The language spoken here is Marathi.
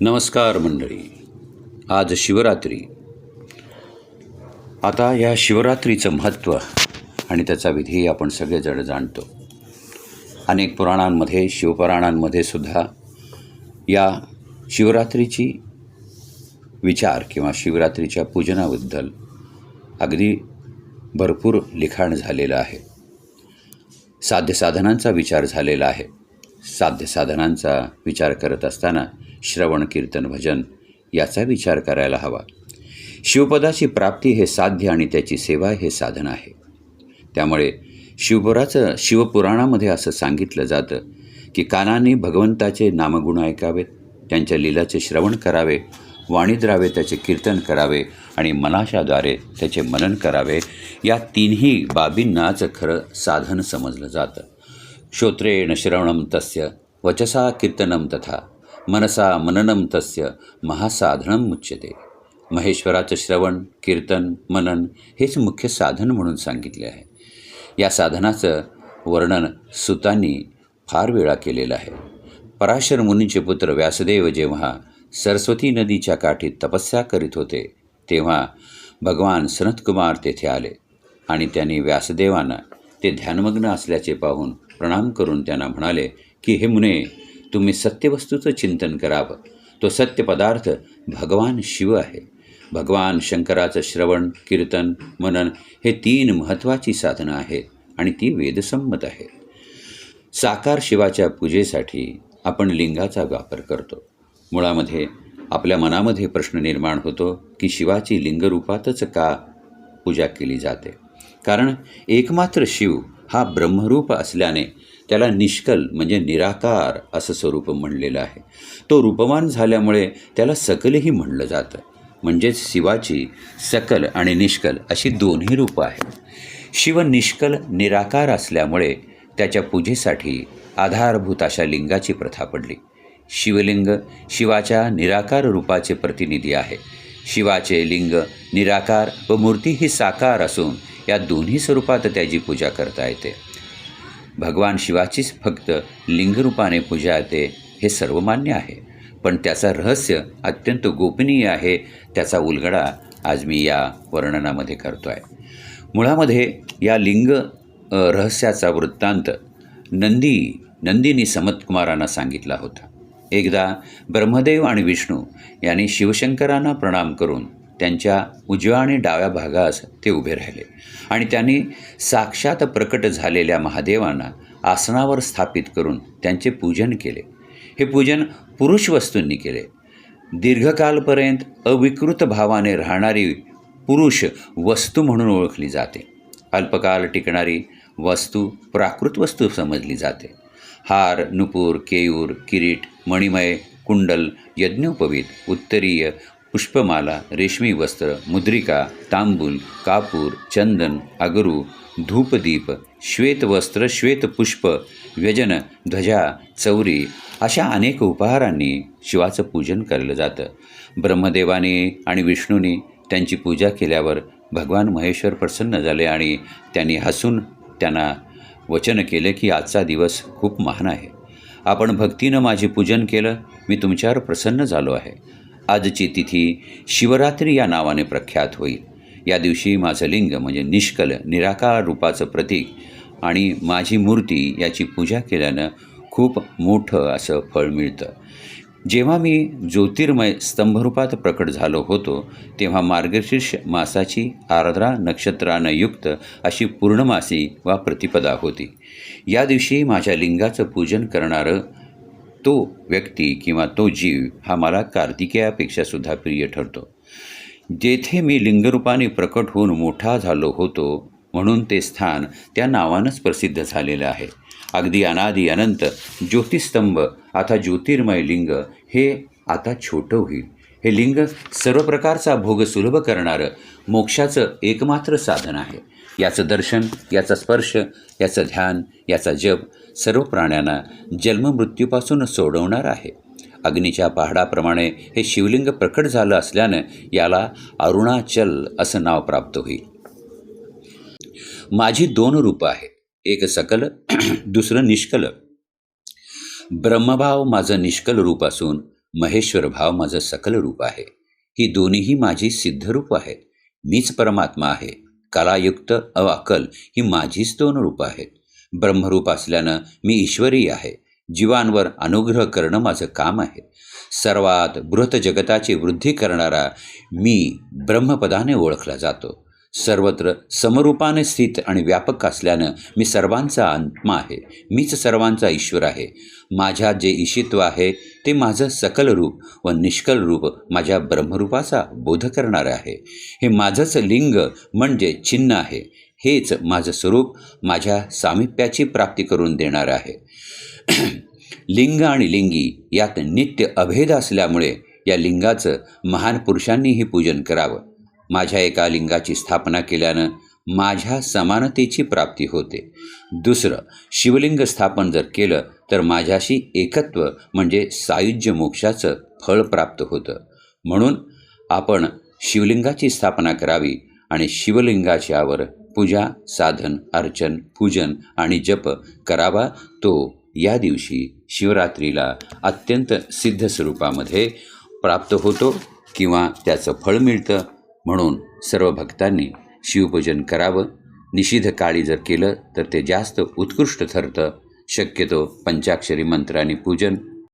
नमस्कार मंडळी. आज शिवरात्री. आता या शिवरात्रीचं महत्त्व आणि त्याचा विधी आपण सगळेजण जाणतो. अनेक पुराणांमध्ये शिवपुराणांमध्ये सुद्धा या शिवरात्रीची विचार किंवा शिवरात्रीच्या पूजनाबद्दल अगदी भरपूर लिखाण झालेलं आहे. साध्यसाधनांचा विचार झालेला आहे. साध्यसाधनांचा विचार करत असताना श्रवण कीर्तन भजन याचा विचार करायला हवा. शिवपदाची प्राप्ती हे साध्य आणि त्याची सेवा हे साधन आहे. त्यामुळे शिवपुराचं शिवपुराणामध्ये असं सांगितलं जातं की कानाने भगवंताचे नामगुण ऐकावेत त्यांच्या लीलाचे श्रवण करावे वाणीद्रावे त्याचे कीर्तन करावे आणि मनाशाद्वारे त्याचे मनन करावे या तिन्ही बाबींनाच खरं साधन समजलं जातं. श्रोत्रेण श्रवणं तस्य वचसा कीर्तनं तथा मनसा मननं तस्य महासाधनं मुच्यते। महेश्वराचं श्रवण कीर्तन मनन हेच मुख्य साधन म्हणून सांगितले आहे। या साधनाचं वर्णन सुतांनी फार वेळा केलेलं आहे। पराशर मुनीचे पुत्र व्यासदेव जेव्हा सरस्वती नदीच्या काठी तपस्या करीत होते तेव्हा भगवान सनतकुमार तेथे आले आणि त्यांनी व्यासदेवांना ते ध्यानमग्न असल्याचे पाहून प्रणाम करून त्यांना म्हणाले की हे मुने तुम्ही सत्यवस्तूचं चिंतन करावं. तो सत्य पदार्थ भगवान शिव आहे. भगवान शंकराचं श्रवण कीर्तन मनन हे तीन महत्त्वाची साधनं आहेत आणि ती वेदसंमत आहेत. साकार शिवाच्या पूजेसाठी आपण लिंगाचा वापर करतो. मुळामध्ये आपल्या मनामध्ये प्रश्न निर्माण होतो की शिवाची लिंगरूपातच का पूजा केली जाते? कारण एकमात्र शिव हा ब्रह्मरूप असल्याने त्याला निष्कल म्हणजे निराकार असं स्वरूप म्हणलेलं आहे. तो रूपवान झाल्यामुळे त्याला सकलही म्हणलं जातं. म्हणजेच शिवाची सकल आणि निष्कल अशी दोन्ही रूपं आहेत. शिव निष्कल निराकार असल्यामुळे त्याच्या पूजेसाठी आधारभूत अशा लिंगाची प्रथा पडली. शिवलिंग शिवाच्या निराकार रूपाचे प्रतिनिधी आहे. शिवाचे लिंग निराकार व मूर्ती ही साकार असून या दोन्ही स्वरूपात त्याची पूजा करता येते. भगवान शिवाचीच फक्त लिंगरूपाने पूजा येते हे सर्वमान्य आहे. पण त्याचा रहस्य अत्यंत गोपनीय आहे त्याचा उलगडा आज मी या वर्णनामध्ये करतो आहे मुळामध्ये या लिंग रहस्याचा वृत्तांत नंदी नंदीनी समतकुमारांना सांगितला होता. एकदा ब्रह्मदेव आणि विष्णू यांनी शिवशंकरांना प्रणाम करून त्यांच्या उजव्या आणि डाव्या भागास ते उभे राहिले. आणि त्यांनी साक्षात प्रकट झालेल्या महादेवांना आसनावर स्थापित करून त्यांचे पूजन केले. हे पूजन पुरुष वस्तूंनी केले. दीर्घकालपर्यंत अविकृत भावाने राहणारी पुरुष वस्तू म्हणून ओळखली जाते. अल्पकाल टिकणारी वस्तू प्राकृत वस्तू समजली जाते. हार नुपूर केयूर किरीट मणिमय कुंडल यज्ञोपवीत उत्तरीय पुष्पमाला रेशमी वस्त्र मुद्रिका तांबूल कापूर चंदन अगरू धूपदीप श्वेतवस्त्र श्वेतपुष्प व्यजन ध्वजा चौरी अशा अनेक उपहारांनी शिवाचं पूजन केलं जातं. ब्रह्मदेवाने आणि विष्णूने त्यांची पूजा केल्यावर भगवान महेश्वर प्रसन्न झाले आणि त्यांनी हसून त्यांना वचन केले की आजचा दिवस खूप महान आहे. आपण भक्तीनं माझे पूजन केलं मी तुमच्यावर प्रसन्न झालो आहे. आजची तिथी शिवरात्री या नावाने प्रख्यात होईल. या दिवशी माझं लिंग म्हणजे निष्कल निराकार रूपाचं प्रतीक आणि माझी मूर्ती याची पूजा केल्यानं खूप मोठं असं फळ मिळतं. जेव्हा मी ज्योतिर्मय स्तंभरूपात प्रकट झालो होतो तेव्हा मार्गशीर्ष मासाची आर्द्रा नक्षत्रानं युक्त अशी पूर्णमासी वा प्रतिपदा होती. या दिवशी माझ्या लिंगाचं पूजन करणारं तो व्यक्ती किंवा तो जीव हा मला कार्तिकेयापेक्षा सुद्धा प्रिय ठरतो. जेथे मी लिंगरूपाने प्रकट होऊन मोठा झालो होतो म्हणून ते स्थान त्या नावानंच प्रसिद्ध झालेलं आहे. अगदी अनादी अनंत ज्योतिस्तंभ आता ज्योतिर्मय लिंग हे आता छोटं होईल. हे लिंग सर्व प्रकारचा भोग सुलभ करणारं मोक्षाचं एकमात्र साधन आहे. याचं दर्शन याचा स्पर्श याचं ध्यान याचा जप सर्व प्राण्यांना जन्ममृत्यूपासून सोडवणार आहे. अग्नीच्या पहाडाप्रमाणे हे शिवलिंग प्रकट झालं असल्यानं याला अरुणाचल असं नाव प्राप्त होईल. माझी दोन रूपं आहेत. एक सकल दुसरं निष्कल. ब्रह्मभाव माझं निष्कल रूप असून महेश्वर भाव माझं सकल रूप आहे. ही दोन्हीही माझी सिद्धरूप आहेत. मीच परमात्मा आहे. कलायुक्त अवाकल ही माझीच दोन रूपं आहेत. ब्रह्मरूप असल्यानं मी ईश्वरी आहे. जीवांवर अनुग्रह करणं माझं काम आहे. सर्वात बृहत जगताची वृद्धी करणारा मी ब्रह्मपदाने ओळखला जातो. सर्वत्र समरूपाने स्थित आणि व्यापक असल्यानं मी सर्वांचा आत्मा आहे. मीच सर्वांचा ईश्वर आहे. माझ्यात जे ईशित्व आहे ते माझं सकल रूप व निष्कल रूप माझ्या ब्रह्मरूपाचा बोध करणारं आहे. हे माझंच लिंग म्हणजे चिन्ह आहे. हेच माझं स्वरूप माझ्या सामिप्याची प्राप्ती करून देणारं आहे. लिंग आणि लिंगी यात नित्य अभेद असल्यामुळे या लिंगाचं महान पुरुषांनीही पूजन करावं. माझ्या एका लिंगाची स्थापना केल्यानं माझ्या समानतेची प्राप्ती होते. दुसरं शिवलिंग स्थापन जर केलं तर माझ्याशी एकत्व म्हणजे सायुज्य मोक्षाचं फळ प्राप्त होतं. म्हणून आपण शिवलिंगाची स्थापना करावी आणि शिवलिंगाच्यावर पूजा साधन अर्चन पूजन आणि जप करावा. तो या दिवशी शिवरात्रीला अत्यंत सिद्ध स्वरूपामध्ये प्राप्त होतो किंवा त्याचं फळ मिळतं म्हणून सर्व भक्तांनी शिवपूजन करावं. निषिद्ध काळी जर केलं तर ते जास्त उत्कृष्ट ठरतं. शक्यतो पंचाक्षरी मंत्राने पूजन